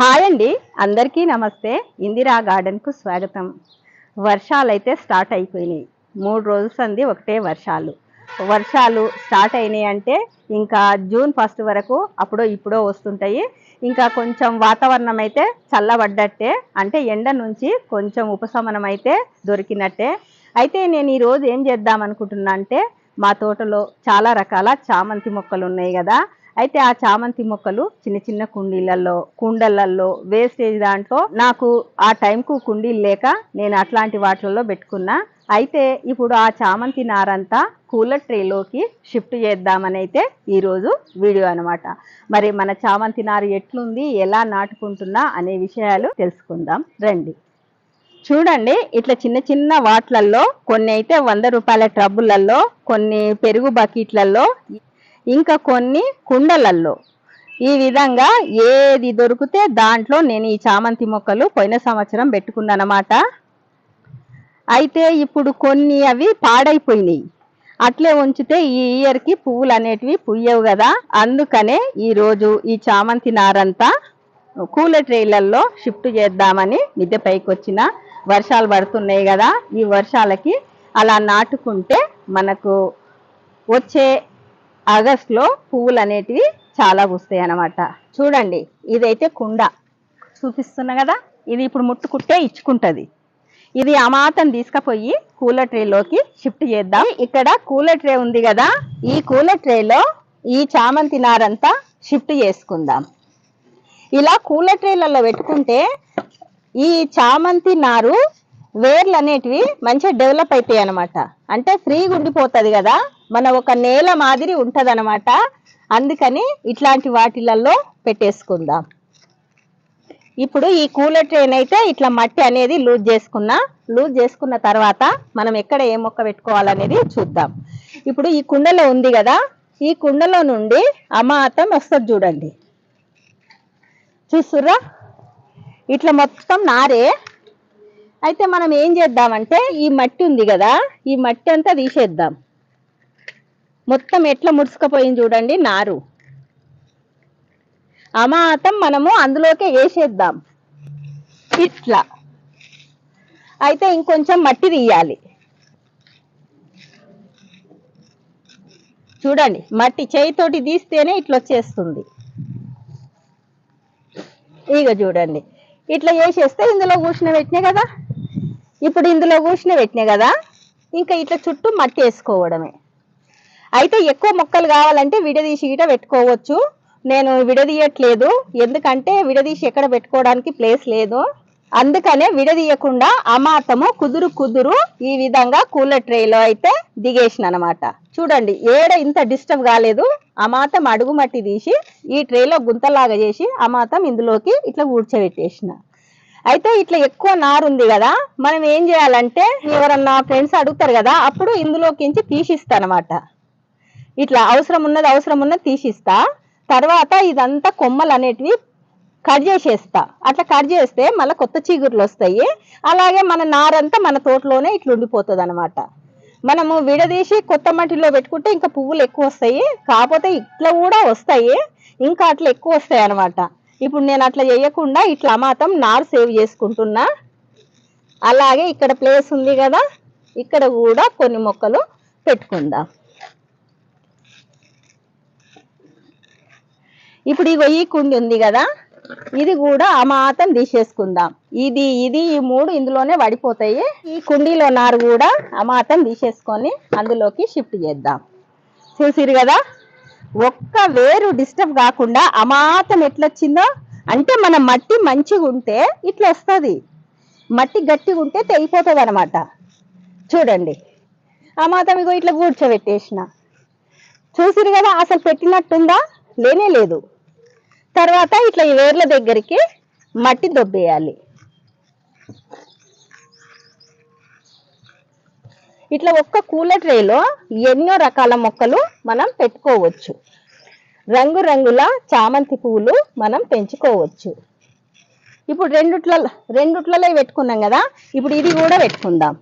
Hi అండి. అందరికీ నమస్తే. ఇందిరా గార్డెన్కు స్వాగతం. వర్షాలు అయితే స్టార్ట్ అయిపోయినాయి. మూడు రోజుల సంది ఒకటే వర్షాలు. వర్షాలు స్టార్ట్ అయినాయి అంటే ఇంకా జూన్ ఫస్ట్ వరకు అప్పుడో ఇప్పుడో వస్తుంటాయి. ఇంకా కొంచెం వాతావరణం అయితే చల్లబడ్డట్టే. అంటే ఎండ నుంచి కొంచెం ఉపశమనం అయితే దొరికినట్టే. అయితే నేను ఈరోజు ఏం చేద్దాం అనుకుంటున్నా అంటే మా తోటలో చాలా రకాల చామంతి మొక్కలు ఉన్నాయి కదా. అయితే ఆ చామంతి మొక్కలు చిన్న చిన్న కుండీలలో కుండలలో వేస్టేజ్ దాంట్లో నాకు ఆ టైంకు కుండీలు లేక నేను అట్లాంటి వాటిల్లో పెట్టుకున్నా. అయితే ఇప్పుడు ఆ చామంతి నారంతా కూలర్ ట్రేలోకి షిఫ్ట్ చేద్దామని అయితే ఈరోజు వీడియో అనమాట మరి మన చామంతి నారు ఎట్లుంది ఎలా నాటుకుంటున్నా అనే విషయాలు తెలుసుకుందాం. రండి. చూడండి ఇట్లా చిన్న చిన్న వాట్లల్లో కొన్ని అయితే వంద రూపాయల ట్రబ్బులలో కొన్ని పెరుగు బకెట్లలో ఇంకా కొన్ని కుండలల్లో. ఈ విధంగా ఏది దొరికితే దాంట్లో నేను ఈ చామంతి మొక్కలు పోయిన సంవత్సరం పెట్టుకున్నానమాట. అయితే ఇప్పుడు కొన్ని అవి పాడైపోయినాయి. అట్లే ఉంచితే ఈ ఇయర్కి పువ్వులు అనేటివి పుయ్యవు కదా. అందుకనే ఈరోజు ఈ చామంతి నారంతా కూల ట్రైలల్లో షిఫ్ట్ చేద్దామని మిద్దె పైకి వచ్చిన వర్షాలు పడుతున్నాయి కదా. ఈ వర్షాలకి అలా నాటుకుంటే మనకు వచ్చే ఆగస్ట్లో పువ్వులు అనేటివి చాలా వస్తాయి అనమాట చూడండి ఇదైతే కుండ. చూపిస్తున్నా కదా ఇది ఇప్పుడు ముట్టుకుంటే ఇచ్చుకుంటుంది. ఇది అమాతం తీసుకుపోయి కూలర్ ట్రేలోకి షిఫ్ట్ చేద్దాం. ఇక్కడ కూలర్ ట్రే ఉంది కదా ఈ కూలర్ ట్రేలో ఈ చామంతి నారంతా షిఫ్ట్ చేసుకుందాం. ఇలా కూలర్ ట్రేలలో పెట్టుకుంటే ఈ చామంతి నారు వేర్లు అనేటివి మంచిగా డెవలప్ అవుతాయి అనమాట అంటే ఫ్రీగా ఉండిపోతుంది కదా మన ఒక నేల మాదిరి ఉంటది అందుకని ఇట్లాంటి వాటిలలో పెట్టేసుకుందాం. ఇప్పుడు ఈ కూలర్ ట్రైన్ అయితే ఇట్లా మట్టి అనేది లూజ్ చేసుకున్నా లూజ్ చేసుకున్న తర్వాత మనం ఎక్కడ ఏ మొక్క పెట్టుకోవాలనేది చూద్దాం. ఇప్పుడు ఈ కుండలో ఉంది కదా ఈ కుండలో నుండి అమాతం వస్తుంది చూడండి. చూస్తుర్రా? ఇట్లా మొత్తం నారే. అయితే మనం ఏం చేద్దామంటే ఈ మట్టి ఉంది కదా ఈ మట్టి అంతా తీసేద్దాం. మొత్తం ఎట్లా ముడుచుకుపోయింది చూడండి నారు. అమాతం మనము అందులోకే వేసేద్దాం. ఇట్లా. అయితే ఇంకొంచెం మట్టి తీయాలి. చూడండి మట్టి చేయితోటి తీస్తేనే ఇట్లా వచ్చేస్తుంది ఇక చూడండి ఇట్లా వేసేస్తే ఇందులో కూర్చుని పెట్టినా కదా? ఇప్పుడు ఇందులో కూర్చుని పెట్టినాయి కదా? ఇంకా ఇట్లా చుట్టూ మట్టి వేసుకోవడమే. అయితే ఎక్కువ మొక్కలు కావాలంటే విడదీసి గిట పెట్టుకోవచ్చు. నేను విడదీయట్లేదు. ఎందుకంటే విడదీసి ఎక్కడ పెట్టుకోవడానికి ప్లేస్ లేదు. అందుకనే విడదీయకుండా అమాతము కుదురు కుదురు ఈ విధంగా కూలర్ ట్రేలో అయితే దిగేసిన అనమాట చూడండి ఏడ ఇంత డిస్టర్బ్ కాలేదు. అమాతం అడుగు మట్టి తీసి ఈ ట్రేలో గుంతలాగా చేసి అమాతం ఇందులోకి ఇట్లా ఊడ్చబెట్టేసిన. అయితే ఇట్లా ఎక్కువ నారు ఉంది కదా మనం ఏం చేయాలంటే ఎవరన్నా ఫ్రెండ్స్ అడుగుతారు కదా అప్పుడు ఇందులోకించి తీసిస్తా అనమాట ఇట్లా అవసరం ఉన్నది అవసరం ఉన్నది తీసిస్తా. తర్వాత ఇదంతా కొమ్మలు అనేటివి కట్ చేసేస్తా. అట్లా కట్ చేస్తే మళ్ళీ కొత్త చీగుర్లు వస్తాయి. అలాగే మన నారంతా మన తోటలోనే ఇట్లా ఉండిపోతుంది అనమాట మనము విడదీసి కొత్త మట్టిలో పెట్టుకుంటే ఇంకా పువ్వులు ఎక్కువ వస్తాయి. కాకపోతే ఇట్లా కూడా వస్తాయి. ఇంకా అట్లా ఎక్కువ వస్తాయి అనమాట ఇప్పుడు నేను అట్లా చేయకుండా ఇట్లా మాత్రం నారు సేవ్ చేసుకుంటున్నా. అలాగే ఇక్కడ ప్లేస్ ఉంది కదా ఇక్కడ కూడా కొన్ని మొక్కలు పెట్టుకుందాం. ఇప్పుడు ఇగో ఈ కుండి ఉంది కదా ఇది కూడా అమాతం తీసేసుకుందాం. ఇది ఇది ఈ మూడు ఇందులోనే పడిపోతాయి. ఈ కుండీలో నారు కూడా అమాతం తీసేసుకొని అందులోకి షిఫ్ట్ చేద్దాం. చూసిరు కదా ఒక్క వేరు డిస్టర్బ్ కాకుండా అమాతం ఎట్లొచ్చిందో అంటే మన మట్టి మంచిగా ఉంటే ఇట్లా వస్తుంది. మట్టి గట్టిగా ఉంటే తెగిపోతుంది అనమాట చూడండి. అమాతం ఇగో ఇట్లా కూర్చోబెట్టేసిన. చూసిరు కదా అసలు పెట్టినట్టుందా? లేనే లేదు. తర్వాత ఇట్లా ఈ వేర్ల దగ్గరికి మట్టి దొబ్బేయాలి. ఇట్లా ఒక్క కూల ట్రేలో ఎన్నో రకాల మొక్కలు మనం పెట్టుకోవచ్చు. రంగురంగుల చామంతి పువ్వులు మనం పెంచుకోవచ్చు. ఇప్పుడు రెండుట్లలో రెండుట్లలో పెట్టుకున్నాం కదా ఇప్పుడు ఇది కూడా పెట్టుకుందాం.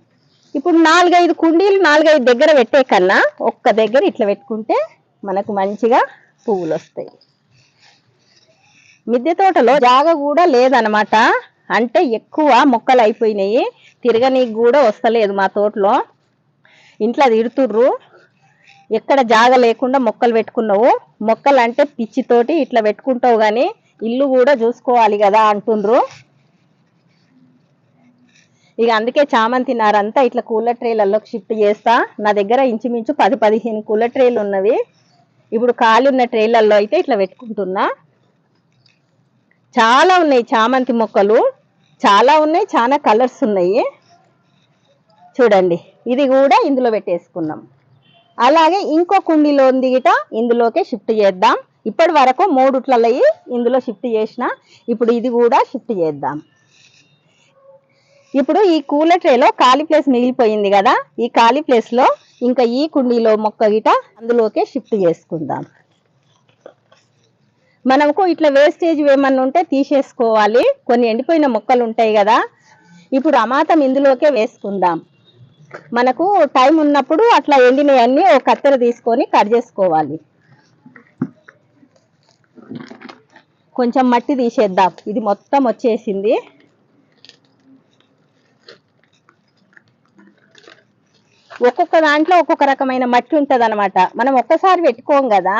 ఇప్పుడు నాలుగైదు కుండీలు నాలుగైదు దగ్గర పెట్టే కన్నా ఒక్క దగ్గర ఇట్లా పెట్టుకుంటే మనకు మంచిగా పువ్వులు వస్తాయి మిద్దె తోటలో జాగ కూడా లేదనమాట. అంటే ఎక్కువ మొక్కలు అయిపోయినాయి. తిరగనీకి కూడా వస్తలేదు మా తోటలో. ఇంట్లో తిడుతుర్రు ఎక్కడ జాగ లేకుండా మొక్కలు పెట్టుకున్నావు? మొక్కలు అంటే పిచ్చితోటి ఇట్లా పెట్టుకుంటావు కానీ ఇల్లు కూడా చూసుకోవాలి కదా అంటుండ్రు. ఇక అందుకే చామంతి నారంతా ఇట్లా కూలర్ ట్రేలలోకి షిఫ్ట్ చేస్తా. నా దగ్గర ఇంచుమించు పది పదిహేను కూలర్ ట్రేలు ఉన్నవి. ఇప్పుడు ఖాళీ ఉన్న ట్రేలల్లో అయితే ఇట్లా పెట్టుకుంటున్నా. చాలా ఉన్నాయి చామంతి మొక్కలు. చాలా ఉన్నాయి చాలా కలర్స్ ఉన్నాయి. చూడండి ఇది కూడా ఇందులో పెట్టేసుకున్నాం. అలాగే ఇంకో కుండీలో ఉంది గిట ఇందులోకే షిఫ్ట్ చేద్దాం. ఇప్పటి వరకు మూడుట్లయ్యి ఇందులో షిఫ్ట్ చేసిన ఇప్పుడు ఇది కూడా షిఫ్ట్ చేద్దాం. ఇప్పుడు ఈ కూలర్ ట్రేలో ఖాళీ ప్లేస్ మిగిలిపోయింది కదా ఈ ఖాళీ ప్లేస్లో ఇంకా ఈ కుండీలో మొక్క గిట అందులోకే షిఫ్ట్ చేసుకుందాం. మనకు ఇట్లా వేస్టేజ్ ఏమన్నా ఉంటే తీసేసుకోవాలి. కొన్ని ఎండిపోయిన మొక్కలు ఉంటాయి కదా. ఇప్పుడు అమాతం ఇందులోకే వేసుకుందాం. మనకు టైం ఉన్నప్పుడు అట్లా ఎండినవన్నీ ఒక కత్తెర తీసుకొని కట్ చేసుకోవాలి. కొంచెం మట్టి తీసేద్దాం. ఇది మొత్తం వచ్చేసింది. ఒక్కొక్క దాంట్లో ఒక్కొక్క రకమైన మట్టి ఉంటుంది అనమాట మనం ఒక్కసారి పెట్టుకోం కదా.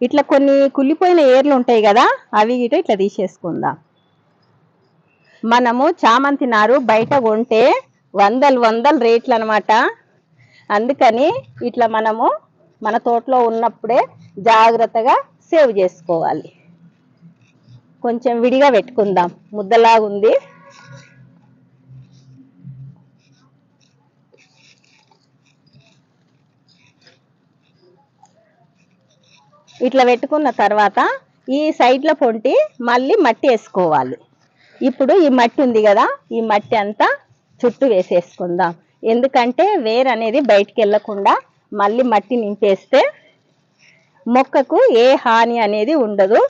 ఇట్లా కొన్ని కుళ్ళిపోయిన ఏర్లు ఉంటాయి కదా అవి గిట ఇట్లా తీసేసుకుందాం. మనము చామంతి నారు బయట కొంటే వందలు వందలు రేట్లు అనమాట అందుకని ఇట్లా మనము మన తోటలో ఉన్నప్పుడే జాగ్రత్తగా సేవ్ చేసుకోవాలి. కొంచెం విడిగా పెట్టుకుందాం. ముద్దలాగుంది. ఇట్లా పెట్టుకున్న తర్వాత ఈ సైడ్లో పొంటి మళ్ళీ మట్టి వేసుకోవాలి. ఇప్పుడు ఈ మట్టి ఉంది కదా ఈ మట్టి అంతా చుట్టూ వేసేసుకుందాం. ఎందుకంటే వేర్ అనేది బయటికి వెళ్ళకుండా మళ్ళీ మట్టి నింపేస్తే మొక్కకు ఏ హాని అనేది ఉండదు.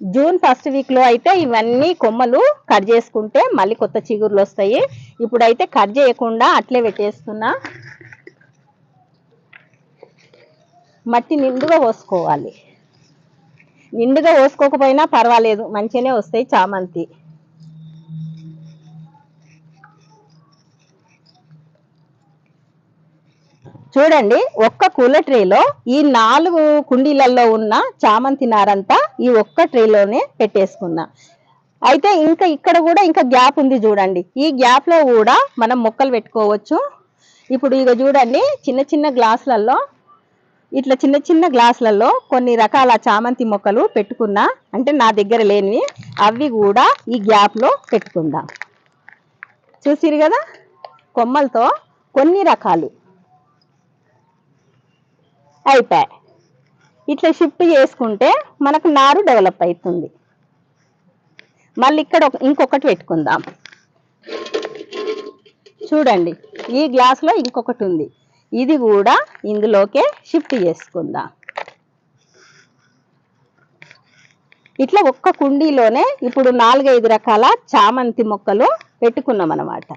జూన్ ఫస్ట్ వీక్లో అయితే ఇవన్నీ కొమ్మలు కట్ చేసుకుంటే మళ్ళీ కొత్త చిగుర్లు వస్తాయి. ఇప్పుడైతే కట్ చేయకుండా అట్లే పెట్టేస్తున్నా. మట్టి నిండుగా పోసుకోవాలి. నిండుగా పోసుకోకపోయినా పర్వాలేదు మంచిగానే వస్తాయి చామంతి. చూడండి ఒక్క కూల ట్రేలో ఈ నాలుగు కుండీలలో ఉన్న చామంతి నారంతా ఈ ఒక్క ట్రేలోనే పెట్టేసుకున్నా. అయితే ఇంకా ఇక్కడ కూడా ఇంకా గ్యాప్ ఉంది చూడండి. ఈ గ్యాప్లో కూడా మనం మొక్కలు పెట్టుకోవచ్చు. ఇప్పుడు ఇక చూడండి చిన్న చిన్న గ్లాసులలో ఇట్లా చిన్న చిన్న గ్లాసులలో కొన్ని రకాల చామంతి మొక్కలు పెట్టుకున్నా అంటే నా దగ్గర లేనివి అవి కూడా ఈ గ్యాప్లో పెట్టుకుందాం. చూసిరు కదా? కొమ్మలతో కొన్ని రకాలు. అయిపోయాయి ఇట్లా షిఫ్ట్ చేసుకుంటే మనకు నారు డెవలప్ అవుతుంది మళ్ళీ ఇక్కడ ఒక- ఇంకొకటి పెట్టుకుందాం. చూడండి ఈ గ్లాస్లో ఇంకొకటి ఉంది. ఇది కూడా ఇందులోకే షిఫ్ట్ చేసుకుందాం. ఇట్లా ఒక్క కుండీలోనే ఇప్పుడు నాలుగైదు రకాల చామంతి మొక్కలు పెట్టుకున్నాం అన్నమాట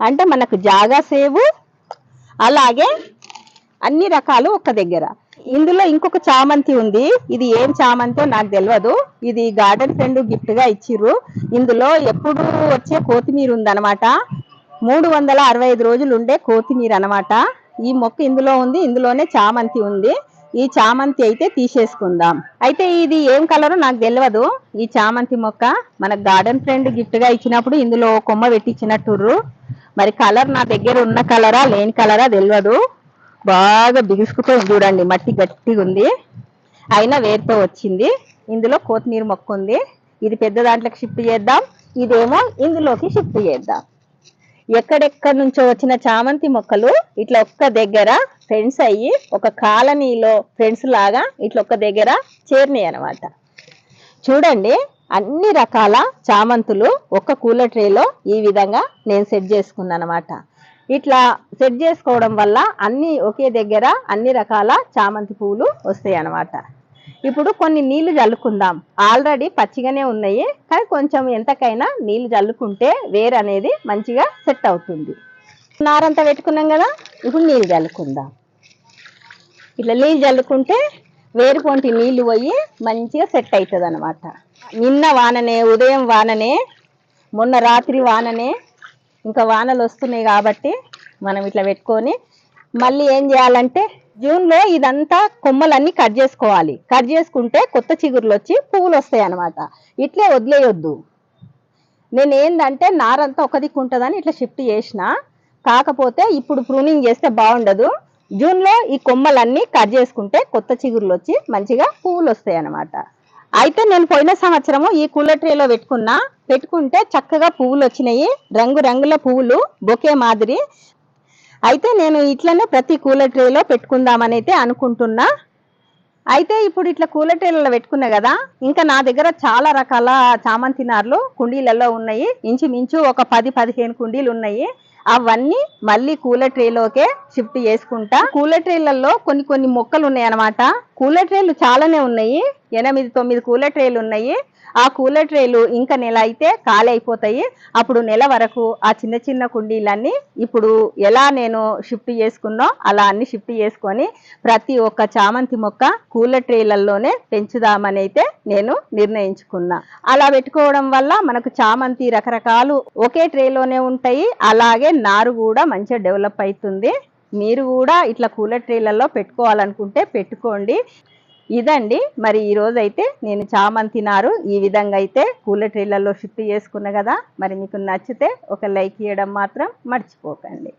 అంటే మనకు జాగా సేవు అలాగే అన్ని రకాలు ఒక దగ్గర. ఇందులో ఇంకొక చామంతి ఉంది. ఇది ఏం చామంతో నాకు తెలియదు ఇది గార్డెన్ ఫ్రెండ్ గిఫ్ట్గా ఇచ్చిర్రు. ఇందులో ఎప్పుడు వచ్చే కొత్తిమీర ఉందన్నమాట. మూడు వందల అరవై ఐదు రోజులు ఉండే కొత్తిమీర అన్నమాట. ఈ మొక్క ఇందులో ఉంది ఇందులోనే చామంతి ఉంది. ఈ చామంతి అయితే తీసేసుకుందాం. అయితే ఇది ఏం కలరో? నాకు తెలియదు ఈ చామంతి మొక్క మన గార్డెన్ ఫ్రెండ్ గిఫ్ట్గా ఇచ్చినప్పుడు ఇందులో కొమ్మ పెట్టించినట్టుర్రు మరి కలర్ నా దగ్గర ఉన్న కలరా లేని కలరా తెలియదు బాగా బిగుసుకుపోయి చూడండి మట్టి గట్టిగా ఉంది. అయినా వేరుతో వచ్చింది. ఇందులో కొత్తిమీర మొక్క ఉంది. ఇది పెద్ద దాంట్లోకి షిఫ్ట్ చేద్దాం. ఇదేమో ఇందులోకి షిఫ్ట్ చేద్దాం. ఎక్కడెక్కడి నుంచో వచ్చిన చామంతి మొక్కలు ఇట్లా ఒక్క దగ్గర ఫ్రెండ్స్ అయ్యి ఒక కాలనీలో ఫ్రెండ్స్ లాగా ఇట్లా ఒక్క దగ్గర చేరినాయి అనమాట చూడండి అన్ని రకాల చామంతులు ఒక్క కూల ట్రేలో ఈ విధంగా నేను సెట్ చేసుకున్నాను అనమాట ఇట్లా సెట్ చేసుకోవడం వల్ల అన్ని ఒకే దగ్గర అన్ని రకాల చామంతి పువ్వులు వస్తాయి అన్నమాట. ఇప్పుడు కొన్ని నీళ్ళు చల్లుకుందాం ఆల్రెడీ పచ్చిగానే ఉన్నాయి కానీ కొంచెం ఎంతకైనా నీళ్ళు చల్లుకుంటే వేరు అనేది మంచిగా సెట్ అవుతుంది. నారంతా పెట్టుకున్నాం కదా ఇప్పుడు నీళ్ళు జల్లుకుందాం. ఇట్లా నీళ్ళు చల్లుకుంటే వేరు పొంటి నీళ్ళు పోయి మంచిగా సెట్ అవుతుంది అనమాట నిన్న వాననే ఉదయం వాననే మొన్న రాత్రి వాననే ఇంకా వానలు వస్తున్నాయి కాబట్టి మనం ఇట్లా పెట్టుకొని మళ్ళీ ఏం చేయాలంటే జూన్లో ఇదంతా కొమ్మలన్నీ కట్ చేసుకోవాలి. కట్ చేసుకుంటే కొత్త చిగురులు వచ్చి పువ్వులు వస్తాయి అనమాట ఇట్లే వదిలేయొద్దు. నేను ఏంటంటే నారంతా ఒక దిక్కు ఉంటుందని ఇట్లా షిఫ్ట్ చేసిన. కాకపోతే ఇప్పుడు ప్రూనింగ్ చేస్తే బాగుండదు. జూన్లో ఈ కొమ్మలన్నీ కట్ చేసుకుంటే కొత్త చిగురులు వచ్చి మంచిగా పువ్వులు వస్తాయి అనమాట అయితే నేను పోయిన సంవత్సరము ఈ కూలర్ ట్రేలో పెట్టుకున్నా. పెట్టుకుంటే చక్కగా పువ్వులు వచ్చినాయి రంగు రంగుల పువ్వులు బొకే మాదిరి. అయితే నేను ఇట్లనే ప్రతి కూలర్ ట్రేలో పెట్టుకుందామని అయితే అనుకుంటున్నా. అయితే ఇప్పుడు ఇట్లా కూలర్ ట్రేలలో పెట్టుకున్నా కదా ఇంకా నా దగ్గర చాలా రకాల చామంతి నార్లు కుండీలలో ఉన్నాయి. ఇంచుమించు ఒక పది పదిహేను కుండీలు ఉన్నాయి. అవన్నీ మళ్ళీ కూలర్ ట్రేలోకే షిఫ్ట్ చేసుకుంటా. కూలర్ ట్రేలలో కొన్ని కొన్ని మొక్కలు ఉన్నాయి అనమాట కూలర్ ట్రేలు చాలానే ఉన్నాయి. ఎనిమిది తొమ్మిది కూలర్ ట్రేలు ఉన్నాయి. ఆ కూలర్ ట్రేలు ఇంకా నెల అయితే ఖాళీ అయిపోతాయి. అప్పుడు నెల వరకు ఆ చిన్న చిన్న కుండీలన్నీ ఇప్పుడు ఎలా నేను షిఫ్ట్ చేసుకున్నో అలా అన్ని షిఫ్ట్ చేసుకొని ప్రతి ఒక్క చామంతి మొక్క కూలర్ ట్రేలలోనే పెంచుదామని అయితే నేను నిర్ణయించుకున్నా. అలా పెట్టుకోవడం వల్ల మనకు చామంతి రకరకాలు ఒకే ట్రేలోనే ఉంటాయి. అలాగే నారు కూడా మంచిగా డెవలప్ అవుతుంది. మీరు కూడా ఇట్లా కూలర్ ట్రేలలో పెట్టుకోవాలనుకుంటే పెట్టుకోండి. ఇదండి. మరి ఈరోజు అయితే నేను చామంతి నారు ఈ విధంగా అయితే కూలర్ ట్రీలలో షిఫ్ట్ చేసుకున్నా కదా మరి మీకు నచ్చితే ఒక లైక్ ఇవ్వడం మాత్రం మర్చిపోకండి.